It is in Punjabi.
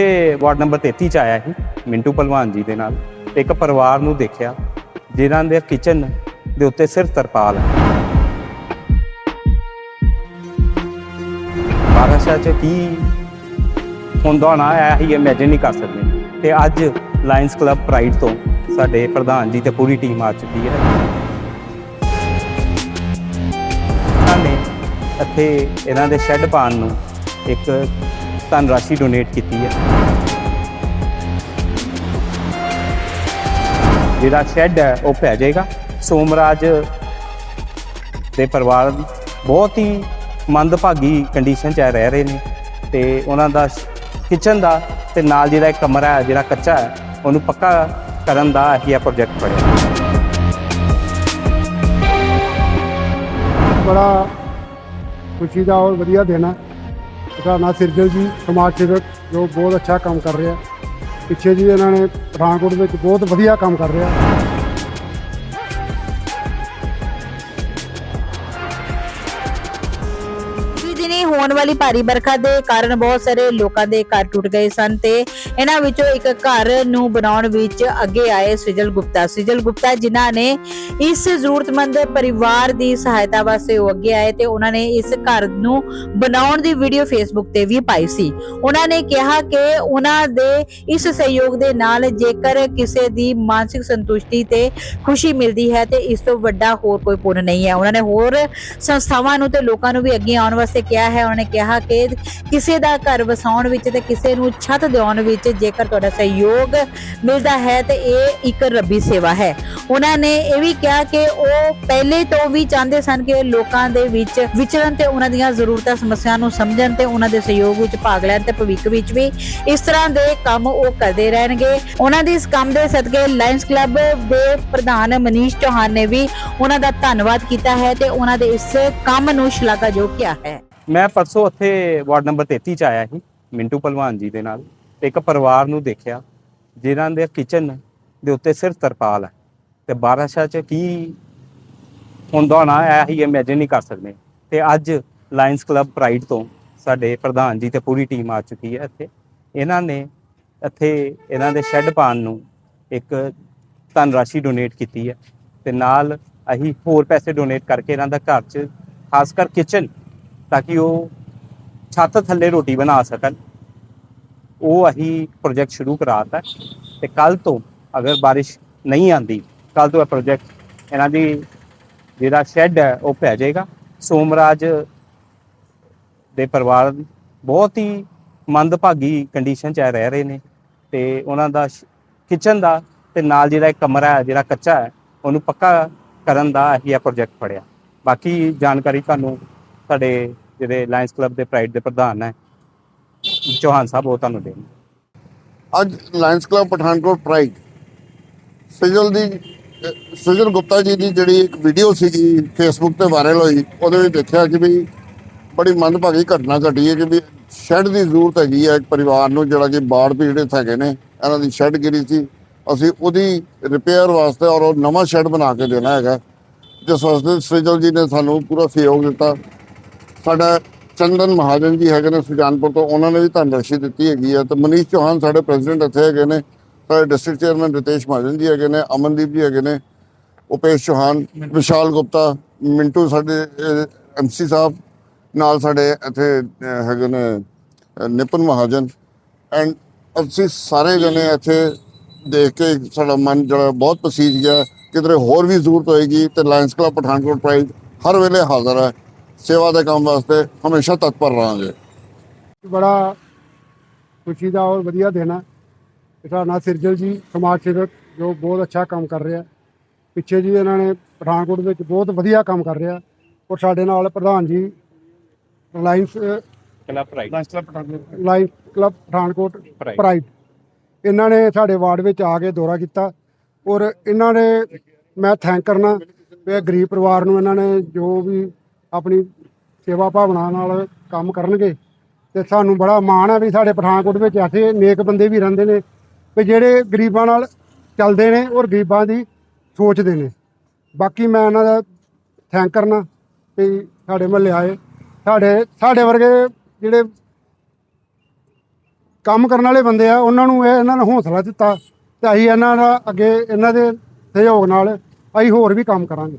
ਇਹ ਵਾਰਡ ਨੰਬਰ 33 ਚ ਆਇਆ ਸੀ, ਮਿੰਟੂ ਪਹਿਲਵਾਨ ਜੀ ਦੇ ਨਾਲ। ਇੱਕ ਪਰਿਵਾਰ ਨੂੰ ਦੇਖਿਆ, ਜਿਨ੍ਹਾਂ ਦੇ ਕਿਚਨ ਦੇ ਉੱਤੇ ਸਿਰਫ ਤਰਪਾਲ ਹੈ। ਬਾਰਾਸ਼ਾ ਚ ਕੀ ਹੁੰਦਾ ਹੋਣਾ, ਇਹ ਹੀ ਇਮੇਜਿਨ ਨਹੀਂ ਕਰ ਸਕਦੇ। ਤੇ ਅੱਜ ਲਾਇਨਸ ਕਲੱਬ ਪ੍ਰਾਈਡ ਤੋਂ ਸਾਡੇ ਪ੍ਰਧਾਨ ਜੀ ਤੇ ਪੂਰੀ ਟੀਮ ਆ ਚੁੱਕੀ ਹੈ। ਇਹਨਾਂ ਨੇ ਇੱਥੇ, ਇਹਨਾਂ ਦੇ ਸ਼ੈੱਡ ਪਾਣ ਨੂੰ ਇੱਕ ਧਨ ਰਾਸ਼ੀ ਡੋਨੇਟ ਕੀਤੀ ਹੈ। ਜਿਹੜਾ ਸ਼ੈੱਡ ਹੈ, ਉਹ ਪੈ ਜਾਏਗਾ। ਸੋਮਰਾਜ ਦੇ ਪਰਿਵਾਰ ਬਹੁਤ ਹੀ ਮੰਦਭਾਗੀ ਕੰਡੀਸ਼ਨ 'ਚ ਰਹਿ ਰਹੇ ਨੇ ਤੇ ਉਹਨਾਂ ਦਾ ਕਿਚਨ ਦਾ ਤੇ ਨਾਲ ਜਿਹੜਾ ਇੱਕ ਕਮਰਾ ਹੈ, ਜਿਹੜਾ ਕੱਚਾ ਹੈ, ਉਹਨੂੰ ਪੱਕਾ ਕਰਨ ਦਾ ਇਹ ਪ੍ਰੋਜੈਕਟ ਬਣਿਆ। ਬੜਾ ਖੁਸ਼ੀ ਦਾ ਔਰ ਵਧੀਆ ਦਿਨ ਹੈ ਨਾਂ ਸਿਰਜਲ ਜੀ, ਸਮਾਜ ਸੇਵਕ, ਜੋ ਬਹੁਤ ਅੱਛਾ ਕੰਮ ਕਰ ਰਿਹਾ। ਪਿੱਛੇ ਜੀ ਇਹਨਾਂ ਨੇ ਪਠਾਨਕੋਟ ਵਿੱਚ ਬਹੁਤ ਵਧੀਆ ਕੰਮ ਕਰ ਰਿਹਾ। ਦਿਨੀ ਹੋਣ ਵਾਲੀ ਭਾਰੀ ਬਰਖਾ ਦੇ ਕਾਰਨ ਬਹੁਤ ਸਾਰੇ ਲੋਕਾਂ ਦੇ ਘਰ ਟੁੱਟ ਗਏ ਸਨ ਤੇ ਇਹਨਾਂ ਵਿੱਚੋਂ ਇੱਕ ਘਰ ਨੂੰ ਬਣਾਉਣ ਵਿੱਚ ਅੱਗੇ ਆਏ ਸ੍ਰਿਜਲ ਗੁਪਤਾ। ਸ੍ਰਿਜਲ ਗੁਪਤਾ ਜਿਨ੍ਹਾਂ ਨੇ ਇਸ ਜ਼ਰੂਰਤਮੰਦ ਪਰਿਵਾਰ ਦੀ ਸਹਾਇਤਾ ਵਾਸਤੇ ਉਹ ਅੱਗੇ ਆਏ ਤੇ ਉਹਨਾਂ ਨੇ ਇਸ ਘਰ ਨੂੰ ਬਣਾਉਣ ਦੀ ਵੀਡੀਓ ਫੇਸਬੁੱਕ ਤੇ ਵੀ ਪਾਈ ਸੀ। ਉਹਨਾਂ ਨੇ ਕਿਹਾ ਕਿ ਉਹਨਾਂ ਦੇ ਇਸ ਸਹਿਯੋਗ ਦੇ ਨਾਲ ਜੇਕਰ ਕਿਸੇ ਦੀ ਮਾਨਸਿਕ ਸੰਤੁਸ਼ਟੀ ਤੇ ਖੁਸ਼ੀ ਮਿਲਦੀ ਹੈ ਤੇ ਇਸ ਤੋਂ ਵੱਡਾ ਹੋਰ ਕੋਈ ਪੁੰਨ ਨਹੀਂ ਹੈ। ਉਹਨਾਂ ਨੇ ਹੋਰ ਸੰਸਥਾਵਾਂ ਨੂੰ ਤੇ ਲੋਕਾਂ ਨੂੰ ਵੀ ਅੱਗੇ ਆਉਣ ਵਾਸਤੇ ਕਿਹਾ ਹੈ, ਉਹਨਾਂ ਨੇ ਕਿਹਾ ਕਿ ਕਿਸੇ ਦਾ ਘਰ ਵਸਾਉਣ ਵਿੱਚ ਤੇ ਕਿਸੇ ਨੂੰ ਛੱਤ ਦਿਵਾਉਣ ਵਿੱਚ ਜੇਕਰ ਤੁਹਾਡਾ ਸਹਿਯੋਗ ਮਿਲਦਾ ਹੈ ਤੇ ਇਹ ਇੱਕ ਰੱਬੀ ਸੇਵਾ ਹੈ। ਉਹਨਾਂ ਨੇ ਇਹ ਵੀ ਕਿਹਾ ਕਿ ਉਹ ਪਹਿਲੇ ਤੋਂ ਵੀ ਚਾਹੁੰਦੇ ਸਨ ਕਿ ਲੋਕਾਂ ਦੇ ਵਿੱਚ ਵਿਚਰਨ ਤੇ ਉਹਨਾਂ ਦੀਆਂ ਜ਼ਰੂਰਤਾਂ, ਸਮੱਸਿਆਵਾਂ ਨੂੰ ਸਮਝਣ ਤੇ ਉਹਨਾਂ ਦੇ ਸਹਿਯੋਗ ਵਿੱਚ ਭਾਗ ਲੈਣ ਤੇ ਭਵਿੱਖ ਵਿੱਚ ਵੀ ਇਸ ਤਰ੍ਹਾਂ ਦੇ ਕੰਮ ਉਹ ਕਰਦੇ ਰਹਿਣਗੇ। ਉਹਨਾਂ ਦੇ ਇਸ ਕੰਮ ਦੇ ਸਦਕੇ ਲਾਇਨਸ ਕਲੱਬ ਦੇ ਪ੍ਰਧਾਨ ਮਨੀਸ਼ ਚੌਹਾਨ ਨੇ ਵੀ ਉਹਨਾਂ ਦਾ ਧੰਨਵਾਦ ਕੀਤਾ ਹੈ ਤੇ ਉਹਨਾਂ ਦੇ ਇਸ ਕੰਮ ਨੂੰ ਸ਼ਲਾਘਾਯੋਗ ਕਿਹਾ ਹੈ। ਮੈਂ ਪਰਸੋਂ ਉੱਥੇ ਵਾਰਡ ਨੰਬਰ 33 ਚ ਆਇਆ ਸੀ, ਮਿੰਟੂ ਪਹਿਲਵਾਨ ਜੀ ਦੇ ਨਾਲ। ਤੇ ਇੱਕ ਪਰਿਵਾਰ ਨੂੰ ਦੇਖਿਆ, ਜਿਨ੍ਹਾਂ ਦੇ ਕਿਚਨ ਦੇ ਉੱਤੇ ਸਿਰਫ ਤਰਪਾਲ ਹੈ। ਤੇ ਬਾਰਾਸ਼ਾ ਚ ਕੀ ਹੁੰਦਾ ਹੋਣਾ ਇਹ ਹੀ ਇਮੇਜਿਨ ਨਹੀਂ ਕਰ ਸਕਦੇ। ਤੇ ਅੱਜ ਲਾਇਨਸ ਕਲੱਬ ਪ੍ਰਾਈਡ ਤੋਂ ਸਾਡੇ ਪ੍ਰਧਾਨ ਜੀ ਤੇ ਪੂਰੀ ਟੀਮ ਆ ਚੁੱਕੀ ਹੈ ਇੱਥੇ। ਇਹਨਾਂ ਨੇ ਇੱਥੇ ਇਹਨਾਂ ਦੇ ਸ਼ੈੱਡ ਪਾਣ ਨੂੰ ਇੱਕ ਧਨ ਰਾਸ਼ੀ ਡੋਨੇਟ ਕੀਤੀ ਹੈ। ਤੇ ਨਾਲ ਅਸੀਂ ਹੋਰ ਪੈਸੇ ਡੋਨੇਟ ਕਰਕੇ ਇਹਨਾਂ ਦਾ ਘਰ 'ਚ, ਖਾਸ ਕਰ ਕਿਚਨ ਤਾਂ ਕਿ ਉਹ ਛੱਤ ਥੱਲੇ ਰੋਟੀ ਬਣਾ ਸਕਣ। ਉਹ ਅਸੀਂ ਪ੍ਰੋਜੈਕਟ ਸ਼ੁਰੂ ਕਰਾਤਾ ਤੇ ਕੱਲ ਤੋਂ ਅਗਰ ਬਾਰਿਸ਼ ਨਹੀਂ ਆਂਦੀ, ਕੱਲ ਤੋਂ ਇਹ ਪ੍ਰੋਜੈਕਟ ਇਹਨਾਂ ਦੀ ਜਿਹੜਾ ਸ਼ੈੱਡ ਹੈ, ਉਹ ਪੈ ਜਾਏਗਾ। ਸੋਮਰਾਜ ਦੇ ਪਰਿਵਾਰ ਬਹੁਤ ਹੀ ਮੰਦਭਾਗੀ ਕੰਡੀਸ਼ਨ 'ਚ ਰਹਿ ਰਹੇ ਨੇ ਤੇ ਉਹਨਾਂ ਦਾ ਕਿਚਨ ਦਾ ਤੇ ਨਾਲ ਜਿਹੜਾ ਇੱਕ ਕਮਰਾ ਹੈ, ਜਿਹੜਾ ਕੱਚਾ ਹੈ, ਉਹਨੂੰ ਪੱਕਾ ਕਰਨ ਦਾ ਅਸੀਂ ਇਹ ਪ੍ਰੋਜੈਕਟ ਫੜਿਆ। ਬਾਕੀ ਜਾਣਕਾਰੀ ਤੁਹਾਨੂੰ ਸਾਡੇ ਜਿਹੜੇ ਲਾਇੰਸ ਕਲੱਬ ਦੇ ਪ੍ਰਾਈਡ ਦੇ ਪ੍ਰਧਾਨ ਹੈ, ਚੌਹਾਨ ਸਾਹਿਬ, ਉਹ ਤੁਹਾਨੂੰ ਦੇਣਗੇ। ਅੱਜ Lions club Pathankot pride Sajal ਦੀ ਅਹ ਗੁਪਤਾ ਜੀ ਦੀ ਜਿਹੜੀ ਇੱਕ ਵੀਡੀਓ ਸੀਗੀ ਫੇਸਬੁੱਕ ਤੇ ਵਾਇਰਲ ਹੋਈ, ਉਹਦੇ ਵਿੱਚ ਦੇਖਿਆ ਕਿ ਵੀ ਬੜੀ ਮੰਦਭਾਗੀ ਘਟਨਾ ਘਟੀ ਹੈ ਕਿ ਵੀ ਸ਼ੈੱਡ ਦੀ ਜ਼ਰੂਰਤ ਹੈਗੀ ਹੈ ਇੱਕ ਪਰਿਵਾਰ ਨੂੰ, ਜਿਹੜਾ ਕਿ ਬਾੜ ਪੀੜਿਤ ਹੈਗੇ ਨੇ, ਇਹਨਾਂ ਦੀ ਸ਼ੈੱਡ ਗਿਰੀ ਸੀ। ਅਸੀਂ ਉਹਦੀ ਰਿਪੇਅਰ ਵਾਸਤੇ ਔਰ ਉਹ ਨਵਾਂ ਸ਼ੈੱਡ ਬਣਾ ਕੇ ਦੇਣਾ ਹੈਗਾ। ਜਿਸ ਵਾਸਤੇ ਸਜਲ ਜੀ ਨੇ ਸਾਨੂੰ ਪੂਰਾ ਸਹਿਯੋਗ ਦਿੱਤਾ। ਸਾਡਾ ਚੰਦਨ ਮਹਾਜਨ ਜੀ ਹੈਗੇ ਨੇ ਸੁਜਾਨਪੁਰ ਤੋਂ, ਉਹਨਾਂ ਨੇ ਵੀ ਧਨਰਾਸ਼ੀ ਦਿੱਤੀ ਹੈਗੀ ਹੈ ਤੇ ਮਨੀਸ਼ ਚੌਹਾਨ ਸਾਡੇ ਪ੍ਰੈਜ਼ੀਡੈਂਟ ਇੱਥੇ ਹੈਗੇ ਨੇ, ਸਾਡੇ ਡਿਸਟ੍ਰਿਕਟ ਚੇਅਰਮੈਨ ਰਿਤੇਸ਼ ਮਹਾਜਨ ਜੀ ਹੈਗੇ ਨੇ, ਅਮਨਦੀਪ ਜੀ ਹੈਗੇ ਨੇ, ਉਪੇਸ਼ ਚੌਹਾਨ, ਵਿਸ਼ਾਲ ਗੁਪਤਾ, ਮਿੰਟੂ ਸਾਡੇ ਐਮਸੀ ਸਾਹਿਬ, ਨਾਲ ਸਾਡੇ ਇੱਥੇ ਹੈਗੇ ਨੇ ਨਿਪਨ ਮਹਾਜਨ। ਐਂਡ ਅਸੀਂ ਸਾਰੇ ਜਣੇ ਇੱਥੇ ਦੇਖ ਕੇ ਸਾਡਾ ਮਨ ਜਿਹੜਾ ਬਹੁਤ ਪਸੀਜ ਗਿਆ। ਕਿਧਰੇ ਹੋਰ ਵੀ ਜ਼ਰੂਰਤ ਹੋਏਗੀ ਤੇ ਲਾਇਨਸ ਕਲੱਬ ਪਠਾਨਕੋਟ ਪ੍ਰਾਈਜ਼ ਹਰ ਵੇਲੇ ਹਾਜ਼ਰ ਹੈ। ਸੇਵਾ ਦੇ ਕੰਮ ਵਾਸਤੇ ਹਮੇਸ਼ਾ ਤਤਪਰ ਰਹਾਂਗੇ। ਬੜਾ ਖੁਸ਼ੀ ਦਾ ਔਰ ਵਧੀਆ ਦਿਨ ਹੈ ਸਾਡਾ ਨਾਂ ਸਿਰਜਲ ਜੀ ਸਮਾਜ ਸੇਵਕ ਜੋ ਬਹੁਤ ਅੱਛਾ ਕੰਮ ਕਰ ਰਿਹਾ। ਪਿੱਛੇ ਜੀ ਇਹਨਾਂ ਨੇ ਪਠਾਨਕੋਟ ਵਿੱਚ ਬਹੁਤ ਵਧੀਆ ਕੰਮ ਕਰ ਰਿਹਾ। ਔਰ ਸਾਡੇ ਨਾਲ ਪ੍ਰਧਾਨ ji Reliance club pride life club Pathankot. Pride ਇਹਨਾਂ ਨੇ ਸਾਡੇ ਵਾਰਡ ਵਿੱਚ ਆ ਕੇ ਦੌਰਾ ਕੀਤਾ। ਔਰ ਇਹਨਾਂ ਨੇ ਮੈਂ ਥੈਂਕ ਕਰਨਾ ਵੀ ਇਹ ਗਰੀਬ ਪਰਿਵਾਰ ਨੂੰ ਇਹਨਾਂ ਨੇ ਜੋ ਵੀ ਆਪਣੀ ਸੇਵਾ ਭਾਵਨਾ ਨਾਲ ਕੰਮ ਕਰਨਗੇ। ਤੇ ਸਾਨੂੰ ਬੜਾ ਮਾਣ ਹੈ ਵੀ ਸਾਡੇ ਪਠਾਨਕੋਟ ਵਿੱਚ ਐਸੇ ਨੇਕ ਬੰਦੇ ਵੀ ਰਹਿੰਦੇ ਨੇ। ਵੀ ਜਿਹੜੇ ਗਰੀਬਾਂ ਨਾਲ ਚੱਲਦੇ ਨੇ ਔਰ ਗਰੀਬਾਂ ਦੀ ਸੋਚਦੇ ਨੇ। ਬਾਕੀ ਮੈਂ ਇਹਨਾਂ ਦਾ ਥੈਂਕ ਕਰਨਾ ਵੀ ਸਾਡੇ ਮਹੱਲੇ ਆਏ। ਸਾਡੇ ਸਾਡੇ ਵਰਗੇ ਜਿਹੜੇ ਕੰਮ ਕਰਨ ਵਾਲੇ ਬੰਦੇ ਆ, ਉਹਨਾਂ ਨੂੰ ਇਹ ਇਹਨਾਂ ਨੇ ਹੌਸਲਾ ਦਿੱਤਾ। ਤੇ ਅਸੀਂ ਇਹਨਾਂ ਦਾ ਅੱਗੇ, ਇਹਨਾਂ ਦੇ ਸਹਿਯੋਗ ਨਾਲ ਅਸੀਂ ਹੋਰ ਵੀ ਕੰਮ ਕਰਾਂਗੇ।